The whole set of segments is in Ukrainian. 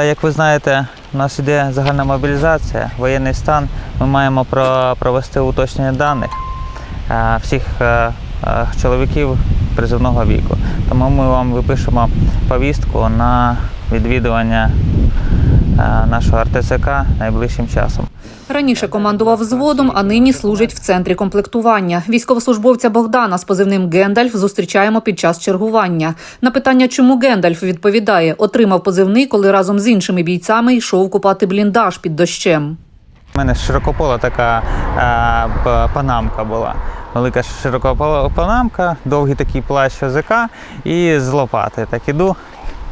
Як ви знаєте, у нас іде загальна мобілізація, воєнний стан. Ми маємо провести уточнення даних е, всіх е, е, чоловіків призивного віку. Тому ми вам випишемо повістку на відвідування нашого РТЦК найближчим часом. Раніше командував взводом, а нині служить в центрі комплектування. Військовослужбовця Богдана з позивним Гендальф зустрічаємо під час чергування. На питання, чому Гендальф відповідає, отримав позивний, коли разом з іншими бійцями йшов купати бліндаж під дощем. У мене широкопола така е, панамка була. Велика широкопола панамка, довгий такий плащ ОЗК і з лопати. Так іду,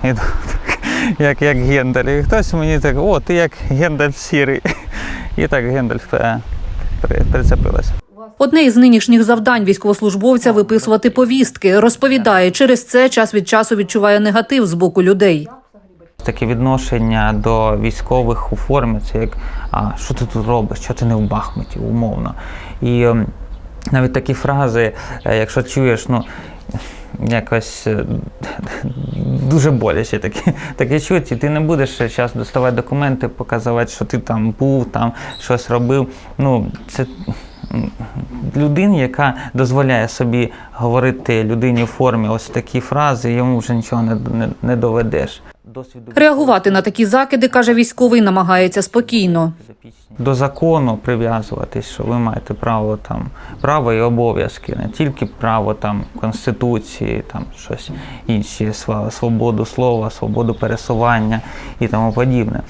іду так, як, як Гендаль. І хтось мені так, о, ти як Гендаль сірий. І так Гендальф е, прицепилася. Одне із нинішніх завдань військовослужбовця виписувати повістки. Розповідає, через це час від часу відчуває негатив з боку людей. Таке відношення до військових у формі, це як а що ти тут робиш, що ти не в Бахмуті, умовно. І ем, навіть такі фрази, е, якщо чуєш, ну якось е, дуже боляче таке, чути, і ти не будеш зараз доставати документи, показувати, що ти там був, там щось робив. Ну, це Людина, яка дозволяє собі говорити людині в формі ось такі фрази, йому вже нічого не, не, не доведеш. Досвіду Реагувати на такі закиди, каже військовий, намагається спокійно. до закону прив'язуватись, що ви маєте право там право і обов'язки, не тільки право там конституції, там щось інші, свободу слова, свободу пересування і тому подібне.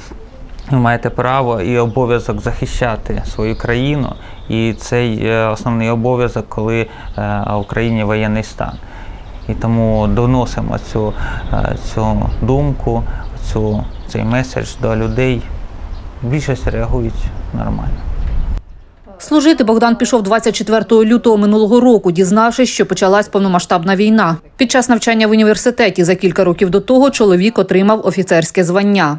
Ви маєте право і обов'язок захищати свою країну, і цей основний обов'язок, коли е, в Україні воєнний стан. І тому доносимо цю, е, цю думку, цю, цей меседж до людей. Більшість реагують нормально. Служити Богдан пішов 24 лютого минулого року, дізнавшись, що почалась повномасштабна війна. Під час навчання в університеті за кілька років до того чоловік отримав офіцерське звання.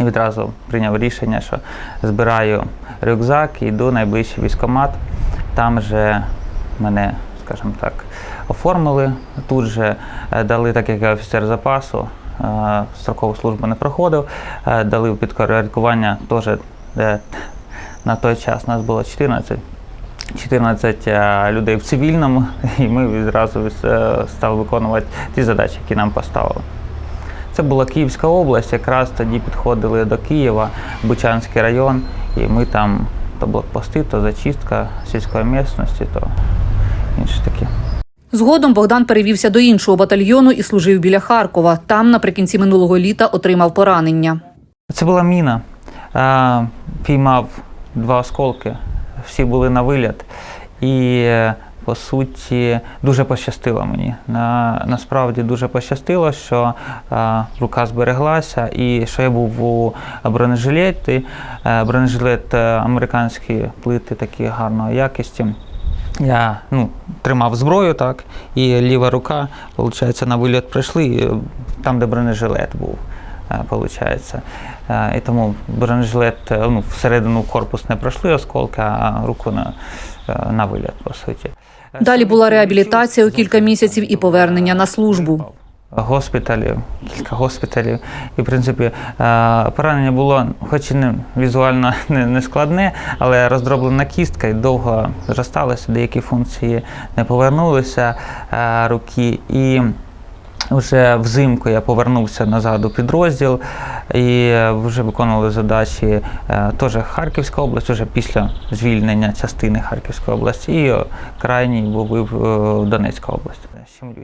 І відразу прийняв рішення, що збираю рюкзак і йду в найближчий військкомат. Там же мене, скажімо так, оформили. Тут же е, дали, так як офіцер запасу, е, строкову службу не проходив, е, дали підкорядкування теж на той час нас було 14. 14 е, людей в цивільному, і ми відразу стали виконувати ті задачі, які нам поставили. Це була Київська область, якраз тоді підходили до Києва, Бучанський район, і ми там то блокпости, то зачистка сільської місцевості, то інші такі. Згодом Богдан перевівся до іншого батальйону і служив біля Харкова. Там наприкінці минулого літа отримав поранення. Це була міна. Піймав два осколки, всі були на виліт. І е, по суті дуже пощастило мені. На, насправді дуже пощастило, що е, рука збереглася і що я був у бронежилеті. Е, бронежилет американські плити такі гарної якості. Я ну, тримав зброю, так, і ліва рука, виходить, на виліт прийшли, там, де бронежилет був. Виходить. Получається. Е, І тому бронежилет е, ну, всередину корпус не пройшли осколки, а руку на, е, на виліт, по суті. Далі була реабілітація у кілька місяців і повернення на службу. Госпіталів, кілька госпіталів. І, в принципі, е, поранення було, хоч і не візуально не, не складне, але роздроблена кістка і довго зросталася, деякі функції не повернулися е, руки. І вже взимку я повернувся назад у підрозділ і вже виконували задачі е, теж Харківська область, вже після звільнення частини Харківської області, і е, крайній був е, Донецька область.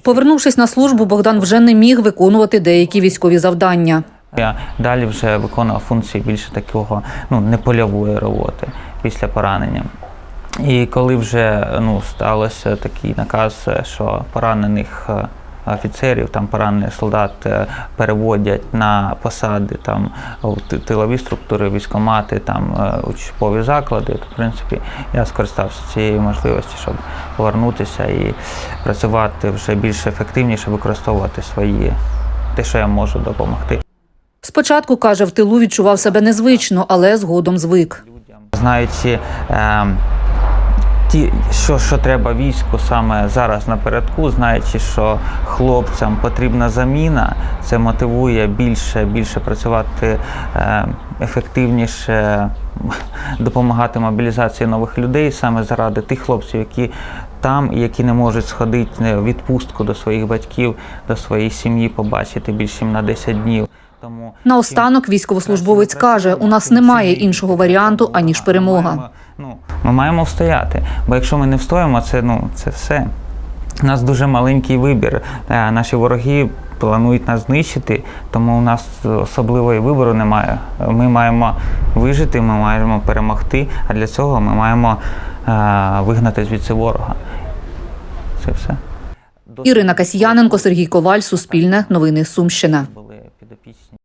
Повернувшись на службу, Богдан вже не міг виконувати деякі військові завдання. Я далі вже виконував функції більше такого ну, непольової роботи після поранення. І коли вже ну, сталося такий наказ, що поранених е, офіцерів, там поранених солдат е, переводять на посади там ти- тилові структури, військомати, там е, учбові заклади, то в принципі я скористався цією можливістю, щоб повернутися і працювати вже більш ефективніше, використовувати свої те, що я можу допомогти. Спочатку каже, в тилу відчував себе незвично, але згодом звик. Знаючи е, ті, що, що треба війську саме зараз напередку, знаючи, що хлопцям потрібна заміна, це мотивує більше, більше працювати е, ефективніше, допомагати мобілізації нових людей саме заради тих хлопців, які там, які не можуть сходити в відпустку до своїх батьків, до своєї сім'ї, побачити більше ніж на 10 днів. Тому Наостанок військовослужбовець каже: у нас немає іншого варіанту аніж перемога. ну, ми маємо встояти, бо якщо ми не встоїмо, це, ну, це все. У нас дуже маленький вибір. Е, Наші вороги планують нас знищити, тому у нас особливої вибору немає. Ми маємо вижити, ми маємо перемогти, а для цього ми маємо е, вигнати звідси ворога. Це все. Ірина Касьяненко, Сергій Коваль, Суспільне, Новини Сумщина. Підопічні.